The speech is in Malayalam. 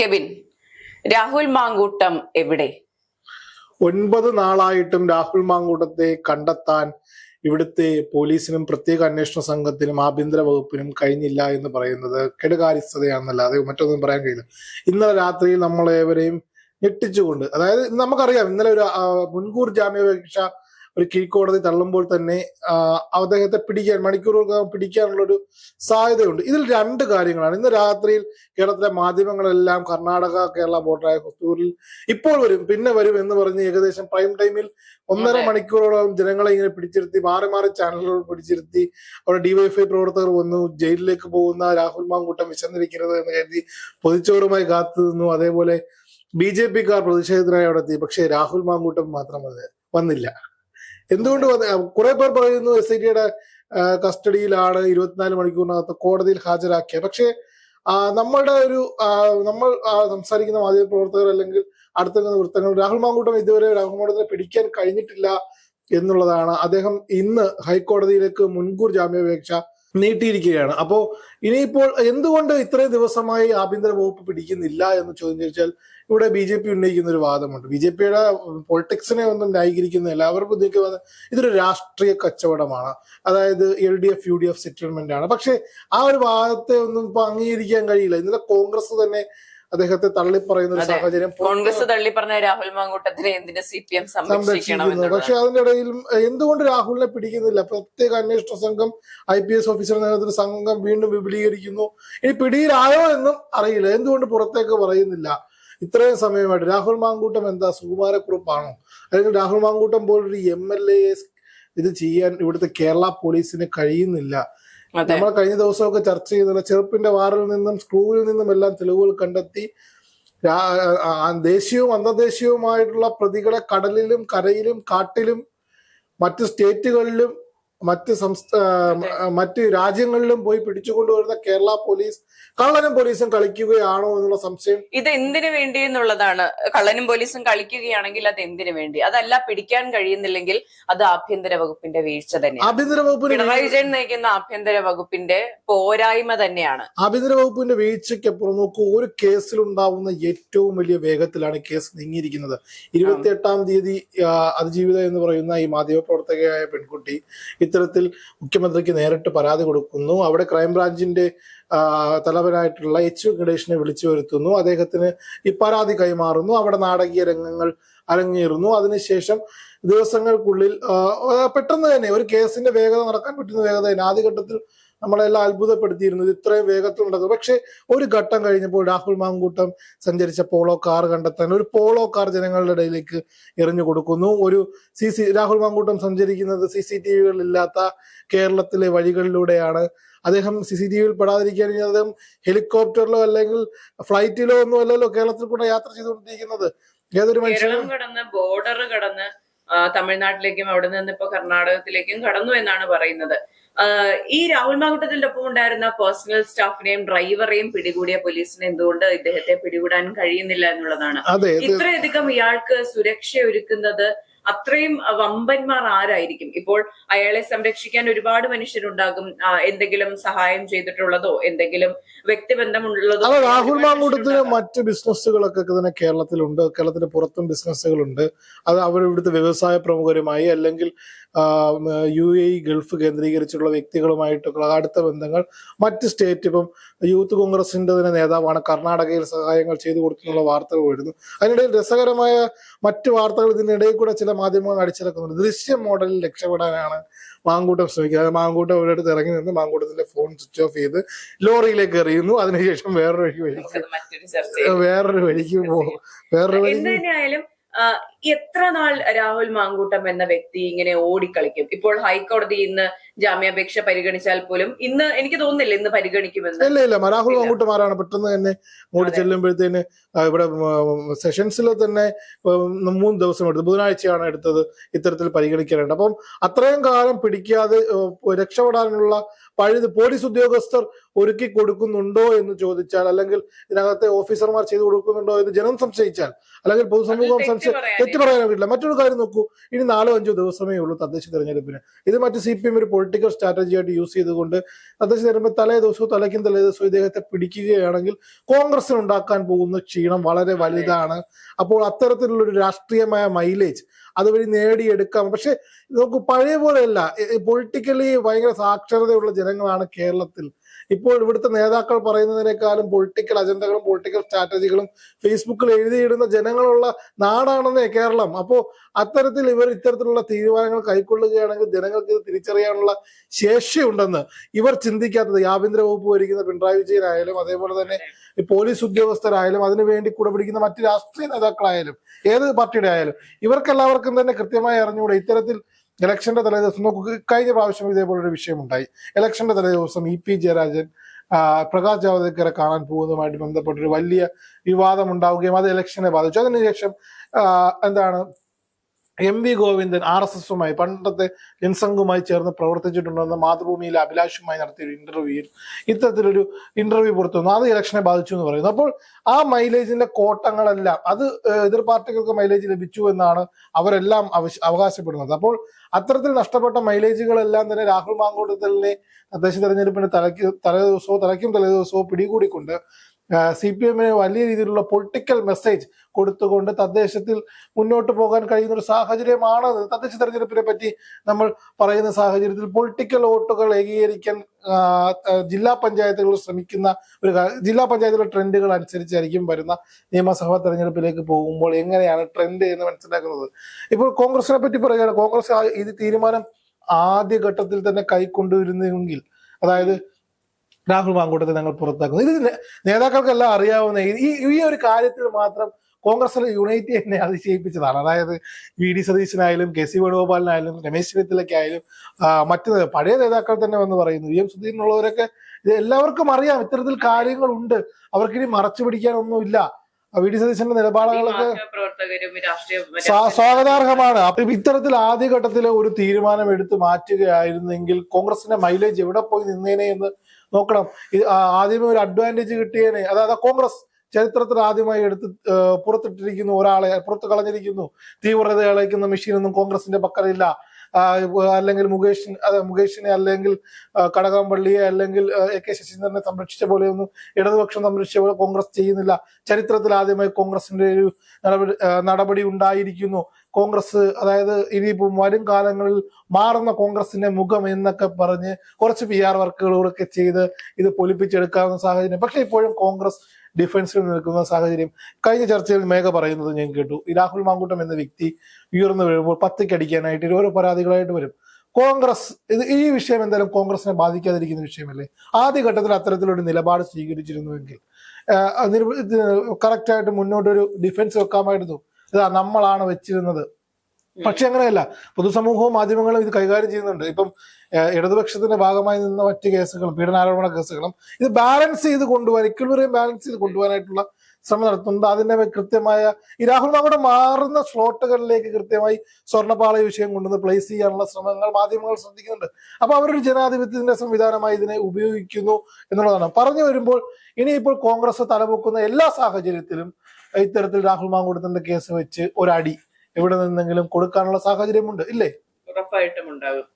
കെവിൻ രാഹുൽ മാങ്കൂട്ടം എവിടെ? ഒൻപത് നാളായിട്ടും രാഹുൽ മാങ്കൂട്ടത്തെ കണ്ടെത്താൻ ഇവിടുത്തെ പോലീസിനും പ്രത്യേക അന്വേഷണ സംഘത്തിനും ആഭ്യന്തര വകുപ്പിനും കഴിഞ്ഞില്ല എന്ന് പറയുന്നത് കെടുകാര്യസ്ഥതയാണെന്നല്ലാതെ മറ്റൊന്നും പറയാൻ കഴിയില്ല. ഇന്നലെ രാത്രിയിൽ നമ്മളേവരെയും ഞെട്ടിച്ചുകൊണ്ട് അതായത് നമുക്കറിയാം ഇന്നലെ ഒരു മുൻകൂർ ജാമ്യാപേക്ഷ ഒരു കീഴ്ക്കോടതി തള്ളുമ്പോൾ തന്നെ അദ്ദേഹത്തെ പിടിക്കാൻ മണിക്കൂറുകൾ പിടിക്കാനുള്ള ഒരു സാധ്യതയുണ്ട്. ഇതിൽ രണ്ട് കാര്യങ്ങളാണ്. ഇന്ന് രാത്രിയിൽ കേരളത്തിലെ മാധ്യമങ്ങളെല്ലാം കർണാടക കേരള ബോർഡറായ കൊസ്തൂരിൽ ഇപ്പോൾ വരും പിന്നെ വരും എന്ന് പറഞ്ഞ് ഏകദേശം പ്രൈം ടൈമിൽ ഒന്നര. മണിക്കൂറോളം ജനങ്ങളെ ഇങ്ങനെ പിടിച്ചിരുത്തി മാറി മാറി ചാനലുകൾ പിടിച്ചിരുത്തി അവിടെ ഡിവൈഎഫ്ഐ പ്രവർത്തകർ വന്നു ജയിലിലേക്ക് പോകുന്ന രാഹുൽ മാങ്കൂട്ടം വിശന്നിരിക്കരുത് എന്ന് കരുതി പൊതിച്ചോറുമായി കാത്തു നിന്നു. അതേപോലെ ബി ജെ പിക്കാർ പ്രതിഷേധത്തിനായി അവിടെ എത്തി. പക്ഷേ രാഹുൽ മാങ്കൂട്ടം മാത്രം അത് വന്നില്ല. എന്തുകൊണ്ട് കുറെ പേർ പറയുന്നു എസ് ഐ ടിയുടെ കസ്റ്റഡിയിലാണ് ഇരുപത്തിനാല് മണിക്കൂറിനകത്ത് കോടതിയിൽ ഹാജരാക്കിയ. പക്ഷേ നമ്മളുടെ ഒരു നമ്മൾ സംസാരിക്കുന്ന മാധ്യമ പ്രവർത്തകർ അല്ലെങ്കിൽ അടുത്ത വൃത്തങ്ങൾ രാഹുൽ മാങ്കൂട്ടം ഇതുവരെ രാഹുൽ മാങ്കൂട്ടത്തിനെ പിടിക്കാൻ കഴിഞ്ഞിട്ടില്ല എന്നുള്ളതാണ്. അദ്ദേഹം ഇന്ന് ഹൈക്കോടതിയിലേക്ക് മുൻകൂർ ജാമ്യാപേക്ഷ നീട്ടിയിരിക്കുകയാണ്. അപ്പോ ഇനിയിപ്പോൾ എന്തുകൊണ്ട് ഇത്രയും ദിവസമായി ആഭ്യന്തര വകുപ്പ് പിടിക്കുന്നില്ല എന്ന് ചോദ്യം ചോദിച്ചാൽ ഇവിടെ ബി ജെ പി ഉന്നയിക്കുന്ന ഒരു വാദമുണ്ട്. ബി ജെ പിയുടെ പൊളിറ്റിക്സിനെ ഒന്നും ന്യായീകരിക്കുന്നില്ല അവർക്ക് ഉദ്ദേശിക്കുന്നത് ഇതൊരു രാഷ്ട്രീയ കച്ചവടമാണ്. അതായത് L D F U D F settlement ആണ്. പക്ഷെ ആ ഒരു വാദത്തെ ഒന്നും ഇപ്പൊ അംഗീകരിക്കാൻ കഴിയില്ല. ഇന്നലെ കോൺഗ്രസ് തന്നെ അദ്ദേഹത്തെ തള്ളിപ്പറയുന്ന ഒരു സാഹചര്യം കോൺഗ്രസ് തള്ളിപ്പറഞ്ഞ രാഹുൽ മാങ്കൂട്ടത്തിനെ എന്തിനു സി പി എം സംരക്ഷിക്കണം പക്ഷെ. അതിന്റെ ഇടയിൽ എന്തുകൊണ്ട് രാഹുലിനെ പിടിക്കുന്നില്ല? പ്രത്യേക അന്വേഷണ സംഘം ഐ പി എസ് ഓഫീസറുടെ നേതൃത്വത്തിൽ സംഘം വീണ്ടും വിപുലീകരിക്കുന്നു. ഇനി പിടിയിലായോ എന്നും അറിയില്ല. എന്തുകൊണ്ട് പുറത്തേക്ക് പറയുന്നില്ല? ഇത്രയും സമയമായിട്ട് രാഹുൽ മാങ്കൂട്ടം എന്താ? സുകുമാരക്കുറുപ്പാണോ? അല്ലെങ്കിൽ രാഹുൽ മാങ്കൂട്ടം പോലൊരു എം എൽ എ ഇത് ചെയ്യാൻ ഇവിടുത്തെ കേരള പോലീസിന് കഴിയുന്നില്ല? നമ്മൾ കഴിഞ്ഞ ദിവസമൊക്കെ ചർച്ച ചെയ്തല്ലോ ചെറുപ്പിന്റെ വാറിൽ നിന്നും സ്ക്രൂവിൽ നിന്നും എല്ലാം തെളിവുകൾ കണ്ടെത്തി ദേശീയവും അന്തർദേശീയവുമായിട്ടുള്ള പ്രതികളെ കടലിലും കരയിലും കാട്ടിലും മറ്റ് സ്റ്റേറ്റുകളിലും മറ്റ് സംസ്ഥാന മറ്റു രാജ്യങ്ങളിലും പോയി പിടിച്ചുകൊണ്ടുവരുന്ന കേരള പോലീസ് കള്ളനും പോലീസും കളിക്കുകയാണോ എന്നുള്ള സംശയം. ഇത് എന്തിനു വേണ്ടി എന്നുള്ളതാണ്. കള്ളനും പോലീസും കളിക്കുകയാണെങ്കിൽ അത് എന്തിനു വേണ്ടി? അതല്ല പിടിക്കാൻ കഴിയുന്നില്ലെങ്കിൽ അത് ആഭ്യന്തര വകുപ്പിന്റെ വീഴ്ച തന്നെ ആഭ്യന്തര വകുപ്പിന് പിണറായി വിജയൻ നയിക്കുന്ന ആഭ്യന്തര വകുപ്പിന്റെ പോരായ്മ തന്നെയാണ്. ആഭ്യന്തര വകുപ്പിന്റെ വീഴ്ചയ്ക്കപ്പുറം നോക്കൂ ഒരു കേസിൽ ഉണ്ടാവുന്ന ഏറ്റവും വലിയ വേഗത്തിലാണ് കേസ് നീങ്ങിയിരിക്കുന്നത്. ഇരുപത്തി എട്ടാം തീയതി അതിജീവിത എന്ന് പറയുന്ന ഈ മാധ്യമപ്രവർത്തകയായ പെൺകുട്ടി ഇത്തരത്തിൽ മുഖ്യമന്ത്രിക്ക് നേരിട്ട് പരാതി കൊടുക്കുന്നു. അവിടെ ക്രൈംബ്രാഞ്ചിന്റെ തലവനായിട്ടുള്ള എച്ച് വെങ്കടേഷിനെ വിളിച്ചു വരുത്തുന്നു. അദ്ദേഹത്തിന് ഈ പരാതി കൈമാറുന്നു. അവിടെ നാടകീയ രംഗങ്ങൾ അരങ്ങേറുന്നു. അതിനുശേഷം ദിവസങ്ങൾക്കുള്ളിൽ പെട്ടെന്ന് തന്നെ ഒരു കേസിന്റെ വേഗത നടക്കാൻ പറ്റുന്ന വേഗത തന്നെ ആദ്യഘട്ടത്തിൽ നമ്മളെല്ലാം അത്ഭുതപ്പെടുത്തിയിരുന്നത് ഇത് ഇത്രയും വേഗത്തിൽ നടക്കും പക്ഷെ ഒരു ഘട്ടം കഴിഞ്ഞപ്പോൾ രാഹുൽ മാങ്കൂട്ടം സഞ്ചരിച്ച പോളോ കാർ കണ്ടെത്താൻ ഒരു പോളോ കാർ ജനങ്ങളുടെ ഇടയിലേക്ക് എറിഞ്ഞു കൊടുക്കുന്നു. ഒരു സി സി രാഹുൽ മാങ്കൂട്ടം സഞ്ചരിക്കുന്നത് സി സി ടി വികൾ ഇല്ലാത്ത കേരളത്തിലെ വഴികളിലൂടെയാണ്. അദ്ദേഹം സി സി ടി വിയിൽ പെടാതിരിക്കാൻ അദ്ദേഹം ഹെലികോപ്റ്ററിലോ അല്ലെങ്കിൽ ഫ്ലൈറ്റിലോ ഒന്നും അല്ലല്ലോ കേരളത്തിൽ കൂടെ യാത്ര ചെയ്തുകൊണ്ടിരിക്കുന്നത്. ഏതൊരു മനുഷ്യനും ബോർഡർ കടന്ന് തമിഴ്നാട്ടിലേക്കും അവിടെ നിന്ന് ഇപ്പൊ കർണാടകത്തിലേക്കും കടന്നു എന്നാണ് പറയുന്നത്. ഈ രാഹുൽ മാകുട്ടത്തിന്റെ ഒപ്പം ഉണ്ടായിരുന്ന പേഴ്സണൽ സ്റ്റാഫിനെയും ഡ്രൈവറെയും പിടികൂടിയ പോലീസിന് എന്തുകൊണ്ട് ഇദ്ദേഹത്തെ പിടികൂടാൻ കഴിയുന്നില്ല എന്നുള്ളതാണ്. ഇത്രയധികം ഇയാൾക്ക് സുരക്ഷ ഒരുക്കുന്നത് അത്രയും വമ്പന്മാർ ആരായിരിക്കും? ഇപ്പോൾ അയാളെ സംരക്ഷിക്കാൻ ഒരുപാട് മനുഷ്യരുണ്ടാകും. എന്തെങ്കിലും സഹായം ചെയ്തിട്ടുള്ളതോ എന്തെങ്കിലും വ്യക്തിബന്ധമുള്ളതോ രാഹുൽ മാങ്കൂട്ടത്തിന് മറ്റ് ബിസിനസ്സുകളൊക്കെ തന്നെ കേരളത്തിലുണ്ട്. കേരളത്തിന് പുറത്തും ബിസിനസ്സുകളുണ്ട് അത് അവർ ഇവിടുത്തെ വ്യവസായ പ്രമുഖരുമായി അല്ലെങ്കിൽ യു എ ഇ ഗൾഫ് കേന്ദ്രീകരിച്ചുള്ള വ്യക്തികളുമായിട്ടുള്ള അടുത്ത ബന്ധങ്ങൾ മറ്റ് സ്റ്റേറ്റ് ഇപ്പം യൂത്ത് കോൺഗ്രസിന്റെ തന്നെ നേതാവാണ്. കർണാടകയിൽ സഹായങ്ങൾ ചെയ്തു കൊടുത്തുള്ള വാർത്തകൾ വരുന്നു. അതിനിടയിൽ രസകരമായ മറ്റു വാർത്തകൾ ഇതിനിടയിൽ കൂടെ ചില മാധ്യമങ്ങൾ അടിച്ചിറക്കുന്നുണ്ട്. ദൃശ്യം മോഡലിൽ രക്ഷപ്പെടാനാണ് മാങ്കൂട്ടം ശ്രമിക്കുന്നത്. അത് മാങ്കൂട്ടം ഒരിടത്ത് ഇറങ്ങി നിന്ന് മാങ്കൂട്ടത്തിന്റെ ഫോൺ സ്വിച്ച് ഓഫ് ചെയ്ത് ലോറിയിലേക്ക് എറിയുന്നു. അതിനുശേഷം വേറൊരു വഴി വഴിക്ക് വേറൊരു വഴിക്ക് പോകും വേറൊരു വഴി വഴിക്ക് എത്ര നാൾ രാഹുൽ മാങ്കൂട്ടം എന്ന വ്യക്തി ഇങ്ങനെ ഓടിക്കളിക്കും? ഇപ്പോൾ ഹൈക്കോടതി ഇന്ന് ജാമ്യാപേക്ഷ പരിഗണിച്ചാൽ പോലും ഇന്ന് എനിക്ക് തോന്നുന്നില്ല ഇന്ന് പരിഗണിക്കുമെന്ന്. ഇല്ല ഇല്ല രാഹുൽ മാങ്കൂട്ടം ആരാണ്? പെട്ടെന്ന് തന്നെ ഓടി. ചെല്ലുമ്പോഴത്തേന് ഇവിടെ സെഷൻസിൽ തന്നെ മൂന്ന് ദിവസം എടുത്തു ബുധനാഴ്ചയാണ് എടുത്തത് ഇത്തരത്തിൽ പരിഗണിക്കാനുണ്ട് അപ്പം അത്രയും കാലം പിടിക്കാതെ രക്ഷപ്പെടാനുള്ള പഴുത് പോലീസ് ഉദ്യോഗസ്ഥർ ഒരുക്കി കൊടുക്കുന്നുണ്ടോ എന്ന് ചോദിച്ചാൽ അല്ലെങ്കിൽ ഇതിനകത്തെ ഓഫീസർമാർ ചെയ്തു കൊടുക്കുന്നുണ്ടോ എന്ന് ജനം സംശയിച്ചാൽ അല്ലെങ്കിൽ പൊതുസമൂഹം സംശയം പറയാനില്ല. പറയാൻ പറ്റില്ല മറ്റൊരു കാര്യം നോക്കൂ. ഇനി നാലോ അഞ്ചോ ദിവസമേ ഉള്ളൂ തദ്ദേശ തെരഞ്ഞെടുപ്പിന്. ഇത് മറ്റു സി പി എം ഒരു പൊളിറ്റിക്കൽ സ്ട്രാറ്റജി ആയിട്ട് യൂസ് ചെയ്തുകൊണ്ട് തദ്ദേശ തെരഞ്ഞെടുപ്പ് തലേ ദിവസവും തലയ്ക്കും തലേ ദിവസവും ഇദ്ദേഹത്തെ പിടിക്കുകയാണെങ്കിൽ കോൺഗ്രസിന് ഉണ്ടാക്കാൻ പോകുന്ന ക്ഷീണം വളരെ വലുതാണ്. അപ്പോൾ അത്തരത്തിലുള്ള ഒരു രാഷ്ട്രീയമായ മൈലേജ് അതുവഴി നേടിയെടുക്കാം. പക്ഷെ നോക്കൂ പഴയ പോലെയല്ല. പൊളിറ്റിക്കലി ഭയങ്കര സാക്ഷരതയുള്ള ജനങ്ങളാണ് കേരളത്തിൽ. ഇപ്പോൾ ഇവിടുത്തെ നേതാക്കൾ പറയുന്നതിനേക്കാളും പൊളിറ്റിക്കൽ അജണ്ടകളും പൊളിറ്റിക്കൽ സ്ട്രാറ്റജികളും ഫേസ്ബുക്കിൽ എഴുതിയിടുന്ന ജനങ്ങളുള്ള നാടാണെന്നേ കേരളം. അപ്പോൾ അത്തരത്തിൽ ഇവർ ഇത്തരത്തിലുള്ള തീരുമാനങ്ങൾ കൈക്കൊള്ളുകയാണെങ്കിൽ ജനങ്ങൾക്ക് ഇത് തിരിച്ചറിയാനുള്ള ശേഷിയുണ്ടെന്ന് ഇവർ ചിന്തിക്കാത്തത്. ആഭ്യന്തര വകുപ്പ് ഭരിക്കുന്ന പിണറായി വിജയനായാലും അതേപോലെ തന്നെ പോലീസ് ഉദ്യോഗസ്ഥരായാലും അതിനുവേണ്ടി കൂടെ പിടിക്കുന്ന മറ്റ് രാഷ്ട്രീയ നേതാക്കളായാലും ഏത് പാർട്ടിയുടെ ആയാലും ഇവർക്കെല്ലാവർക്കും തന്നെ കൃത്യമായി അറിഞ്ഞുകൂടെ. ഇത്തരത്തിൽ ഇലക്ഷന്റെ തലേദിവസം നോക്കൂ കഴിഞ്ഞ പ്രാവശ്യം ഇതേപോലൊരു വിഷയമുണ്ടായി. ഇലക്ഷന്റെ തലേദിവസം ഇ പി ജയരാജൻ പ്രകാശ് ജാവദേക്കറെ കാണാൻ പോകുന്നതുമായിട്ട് ബന്ധപ്പെട്ടൊരു വലിയ വിവാദം ഉണ്ടാവുകയും അത് ഇലക്ഷനെ ബാധിച്ചു. അതിനുശേഷം എന്താണ് M V Govindan R S എസുമായി പണ്ടത്തെ ലിൻസംഗുമായി ചേർന്ന് പ്രവർത്തിച്ചിട്ടുണ്ടെന്ന് മാതൃഭൂമിയിലെ അഭിലാഷുമായി നടത്തിയ ഒരു ഇന്റർവ്യൂയിൽ ഇത്തരത്തിലൊരു ഇന്റർവ്യൂ പുറത്തു വന്നു. അത് ഇലക്ഷനെ ബാധിച്ചു എന്ന് പറയുന്നു. അപ്പോൾ ആ മൈലേജിന്റെ കോട്ടങ്ങളെല്ലാം അത് എതിർ പാർട്ടികൾക്ക് മൈലേജ് ലഭിച്ചു എന്നാണ് അവരെല്ലാം അവകാശപ്പെടുന്നത്. അപ്പോൾ അത്തരത്തിൽ നഷ്ടപ്പെട്ട മൈലേജുകളെല്ലാം തന്നെ രാഹുൽ മാങ്കോട്ടത്തലിനെ തദ്ദേശ തെരഞ്ഞെടുപ്പിന്റെ തലയ്ക്ക് തലേദിവസമോ തലയ്ക്കും തലേദിവസമോ പിടികൂടിക്കൊണ്ട് സി പി എമ്മിന് വലിയ രീതിയിലുള്ള പൊളിറ്റിക്കൽ മെസ്സേജ് കൊടുത്തുകൊണ്ട് തദ്ദേശത്തിൽ മുന്നോട്ട് പോകാൻ കഴിയുന്ന ഒരു സാഹചര്യമാണ്. തദ്ദേശ തെരഞ്ഞെടുപ്പിനെ പറ്റി നമ്മൾ പറയുന്ന സാഹചര്യത്തിൽ പൊളിറ്റിക്കൽ വോട്ടുകൾ ഏകീകരിക്കാൻ ജില്ലാ പഞ്ചായത്തുകൾ ശ്രമിക്കുന്ന ഒരു ജില്ലാ പഞ്ചായത്തിലെ ട്രെൻഡുകൾ അനുസരിച്ചായിരിക്കും വരുന്ന നിയമസഭാ തെരഞ്ഞെടുപ്പിലേക്ക് പോകുമ്പോൾ എങ്ങനെയാണ് ട്രെൻഡ് എന്ന് മനസ്സിലാക്കുന്നത്. ഇപ്പോൾ കോൺഗ്രസിനെ പറ്റി പറയുകയാണ് കോൺഗ്രസ് ഇത് തീരുമാനം ആദ്യ ഘട്ടത്തിൽ തന്നെ കൈക്കൊണ്ടുവരുന്നെങ്കിൽ അതായത് രാഹുൽ മാങ്കൂട്ടത്തെ ഞങ്ങൾ പുറത്താക്കുന്നു. ഇത് നേതാക്കൾക്കെല്ലാം അറിയാവുന്ന ഈ ഈ ഒരു കാര്യത്തിൽ മാത്രം കോൺഗ്രസിലെ യുണൈറ്റി എന്നെ അതിശയിപ്പിച്ചതാണ്. അതായത് വി ഡി സതീശനായാലും കെ സി വേണുഗോപാലിനായാലും രമേശ് ചെന്നിത്തലയ്ക്കായാലും മറ്റ് പഴയ നേതാക്കൾ തന്നെ വന്ന് പറയുന്നു. വി എം സുധീരനുള്ളവരൊക്കെ എല്ലാവർക്കും അറിയാം. ഇത്തരത്തിൽ കാര്യങ്ങളുണ്ട്. അവർക്കിനി മറച്ചു പിടിക്കാനൊന്നുമില്ല. വി ഡി സതീശന്റെ നിലപാടുകളൊക്കെ സ്വാഗതാർഹമാണ്. അപ്പൊ ഇത്തരത്തിൽ ആദ്യഘട്ടത്തിൽ ഒരു തീരുമാനം എടുത്ത് മാറ്റുകയായിരുന്നെങ്കിൽ കോൺഗ്രസിന്റെ മൈലേജ് എവിടെ പോയി നിന്നേനെ എന്ന് നോക്കണം. ഇത് ആദ്യമേ ഒരു അഡ്വാന്റേജ് കിട്ടിയേനെ. അതായത് കോൺഗ്രസ് ചരിത്രത്തിൽ ആദ്യമായി എടുത്ത് പുറത്തിട്ടിരിക്കുന്നു ഒരാളെ പുറത്ത് കളഞ്ഞിരിക്കുന്നു. തീവ്രത ഇളയ്ക്കുന്ന മെഷീനൊന്നും കോൺഗ്രസിന്റെ പക്കലില്ല. അല്ലെങ്കിൽ മുകേഷ് മുകേഷിനെ അല്ലെങ്കിൽ കടകംപള്ളിയെ അല്ലെങ്കിൽ എ കെ ശശീന്ദ്രനെ സംരക്ഷിച്ച പോലെയൊന്നും ഇടതുപക്ഷം സംരക്ഷിച്ച പോലെ കോൺഗ്രസ് ചെയ്യുന്നില്ല. ചരിത്രത്തിൽ ആദ്യമായി കോൺഗ്രസിന്റെ ഒരു നടപടി ഉണ്ടായിരിക്കുന്നു. കോൺഗ്രസ് അതായത് ഇനിയിപ്പം വരും കാലങ്ങളിൽ മാറുന്ന കോൺഗ്രസിന്റെ മുഖം എന്നൊക്കെ പറഞ്ഞ് കുറച്ച് പി ആർ വർക്കുകളൊക്കെ ചെയ്ത് ഇത് പൊലിപ്പിച്ചെടുക്കാവുന്ന സാഹചര്യം. പക്ഷെ ഇപ്പോഴും കോൺഗ്രസ് ഡിഫൻസിൽ നിൽക്കുന്ന സാഹചര്യം. കഴിഞ്ഞ ചർച്ചയിൽ മേഘ പറയുന്നത് ഞാൻ കേട്ടു. രാഹുൽ മാങ്കൂട്ടം എന്ന വ്യക്തി ഉയർന്നു വീഴുമ്പോൾ പത്തിക്കടിക്കാനായിട്ട് ഓരോ പരാതികളായിട്ട് വരും. കോൺഗ്രസ് ഇത് ഈ വിഷയം എന്തായാലും കോൺഗ്രസിനെ ബാധിക്കാതിരിക്കുന്ന വിഷയമല്ലേ? ആദ്യഘട്ടത്തിൽ അത്തരത്തിലൊരു നിലപാട് സ്വീകരിച്ചിരുന്നുവെങ്കിൽ കറക്റ്റായിട്ട് മുന്നോട്ടൊരു ഡിഫൻസ് വെക്കാമായിരുന്നു. ഇതാ നമ്മളാണ് വെച്ചിരുന്നത്. പക്ഷെ അങ്ങനെയല്ല. പൊതുസമൂഹവും മാധ്യമങ്ങളും ഇത് കൈകാര്യം ചെയ്യുന്നുണ്ട്. ഇപ്പം ഇടതുപക്ഷത്തിന്റെ ഭാഗമായി നിന്ന മറ്റ് കേസുകളും പീഡനാരോപണ കേസുകളും ഇത് ബാലൻസ് ചെയ്ത് കൊണ്ടുപോകാൻ ഇക്വലിബ്രിയം ബാലൻസ് ചെയ്ത് കൊണ്ടുപോകാനായിട്ടുള്ള ശ്രമം നടത്തുന്നുണ്ട്. അതിന്റെ കൃത്യമായ ഈ രാഹുൽ അവിടെ മാറുന്ന സ്ലോട്ടുകളിലേക്ക് കൃത്യമായി സ്വർണപാള വിഷയം കൊണ്ടുവന്ന് പ്ലേസ് ചെയ്യാനുള്ള ശ്രമങ്ങൾ മാധ്യമങ്ങൾ ശ്രദ്ധിക്കുന്നുണ്ട്. അപ്പൊ അവരൊരു ജനാധിപത്യത്തിന്റെ സംവിധാനമായി ഇതിനെ ഉപയോഗിക്കുന്നു എന്നുള്ളതാണ്. പറഞ്ഞു വരുമ്പോൾ ഇനിയിപ്പോൾ കോൺഗ്രസ് തലപൊക്കുന്ന എല്ലാ സാഹചര്യത്തിലും ഇത്തരത്തിൽ രാഹുൽ മാങ്കൂടത്തിന്റെ കേസ് വെച്ച് ഒരടി എവിടെ നിന്നെങ്കിലും കൊടുക്കാനുള്ള സാഹചര്യമുണ്ട്. ഇല്ലേ? ഉറപ്പായിട്ടും ഉണ്ടാകും.